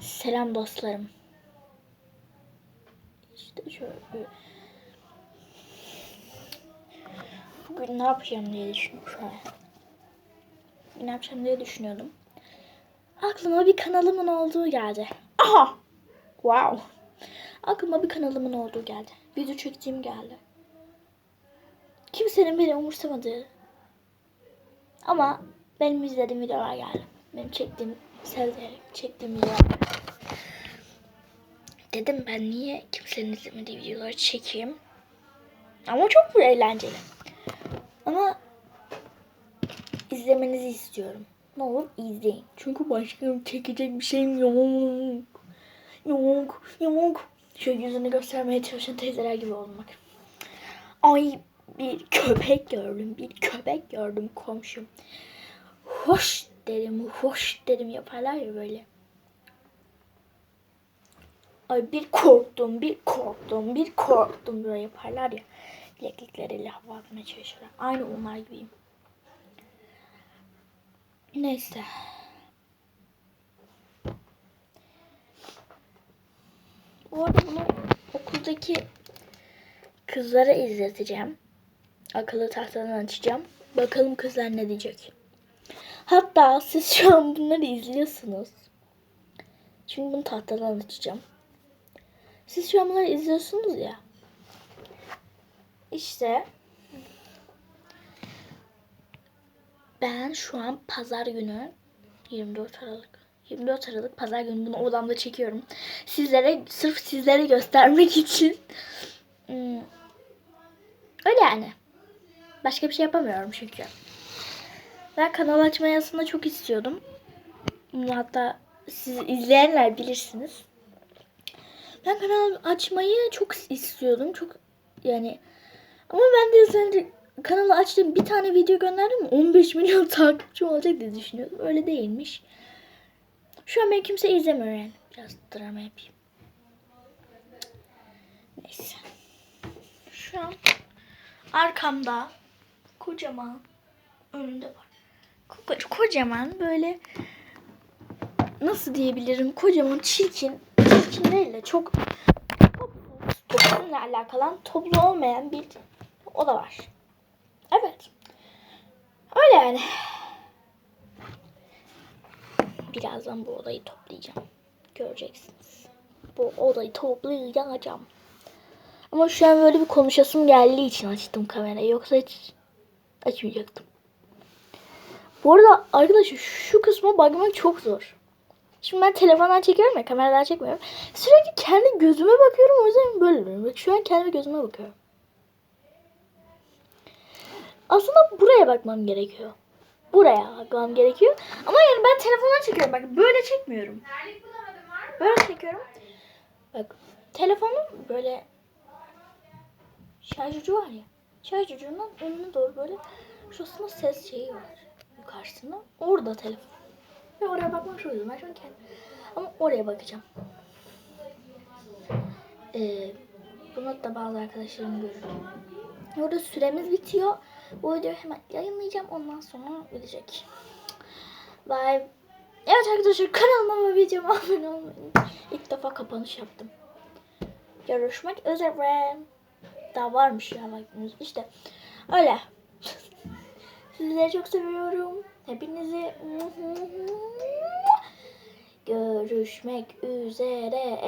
Selam dostlarım. İşte şöyle. Bugün ne yapacağım diye düşünüyorum. Bugün ne yapacağım diye düşünüyordum. Aklıma bir kanalımın olduğu geldi. Aha! Wow! Aklıma bir kanalımın olduğu geldi. Video çektiğim geldi. Kimsenin beni umursamadığı. Ama benim izlediğim videolar geldi. Benim çektiğim, severek çektiğim videolar. Dedim ben niye kimsenin izlemediği videoları çekeyim. Ama çok mu eğlenceli. Ama izlemenizi istiyorum. Ne olur izleyin. Çünkü başka çekecek bir şeyim yok. Yok, yok. Şöyle yüzünü göstermeye çalışan teyzeler gibi olmak. Ay bir köpek gördüm, bir köpek gördüm komşum. Hoş dedim, hoş dedim yaparlar ya böyle. Ay bir korktum, bir korktum, bir korktum böyle yaparlar ya. Bileklikleriyle hava atmaya çalışıyorlar. Aynı onlar gibiyim. Neyse. Bu arada bunu okuldaki kızlara izleteceğim. Akıllı tahtadan açacağım. Bakalım kızlar ne diyecek. Hatta siz şu an bunları izliyorsunuz. Şimdi bunu tahtadan açacağım. Siz şu an bunları izliyorsunuz ya. İşte ben şu an pazar günü 24 Aralık 24 Aralık pazar günü bunu odamda çekiyorum. Sizlere sırf sizlere göstermek için. Hmm. Öyle yani. Başka bir şey yapamıyorum çünkü. Ben kanal açmayı aslında çok istiyordum. Hatta siz izleyenler bilirsiniz. Ben kanal açmayı çok istiyordum. Çok yani ama ben de önce kanalı açtım bir tane video gönderdim 15 milyon takipçi olacak diye düşünüyordum. Öyle değilmiş. Şu an beni kimse izlemiyor yani. Biraz drama yapayım. Neyse. Şu an arkamda kocaman önünde var. Ko- kocaman böyle nasıl diyebilirim? Kocaman çirkin, çirkin değil de çok toplumla alakalı toplu olmayan bir oda var. Evet. Öyle yani. Birazdan bu odayı toplayacağım. Göreceksiniz. Bu odayı toplayacağım. Ama şu an böyle bir konuşasım geldiği için açtım kamerayı. Yoksa hiç açmayacaktım. Bu arada arkadaşlar şu kısma bakmak çok zor. Şimdi ben telefondan çekiyorum ya kameradan çekmiyorum. Sürekli kendi gözüme bakıyorum o yüzden böyle duruyorum. Bak şu an kendi gözüme bakıyorum. Aslında buraya bakmam gerekiyor. Buraya bakmam gerekiyor. Ama yani ben telefondan çekiyorum. Bak böyle çekmiyorum. Böyle çekiyorum. Bak telefonun böyle şarj ucu var ya. Şarj ucundan önüne doğru böyle şurasında ses şeyi var. Yukarısında. Orada telefon. Ve oraya bakmak çok Ben şu an kendim. Ama oraya bakacağım. Ee, bunu da bazı arkadaşlarım görür. Orada süremiz bitiyor. Bu videoyu hemen yayınlayacağım. Ondan sonra gidecek. Bye. Evet arkadaşlar kanalıma ve videoma abone olmayı. İlk defa kapanış yaptım. Görüşmek üzere. Daha varmış ya vaktiniz. İşte öyle. Sizleri çok seviyorum. Hepinizi görüşmek üzere.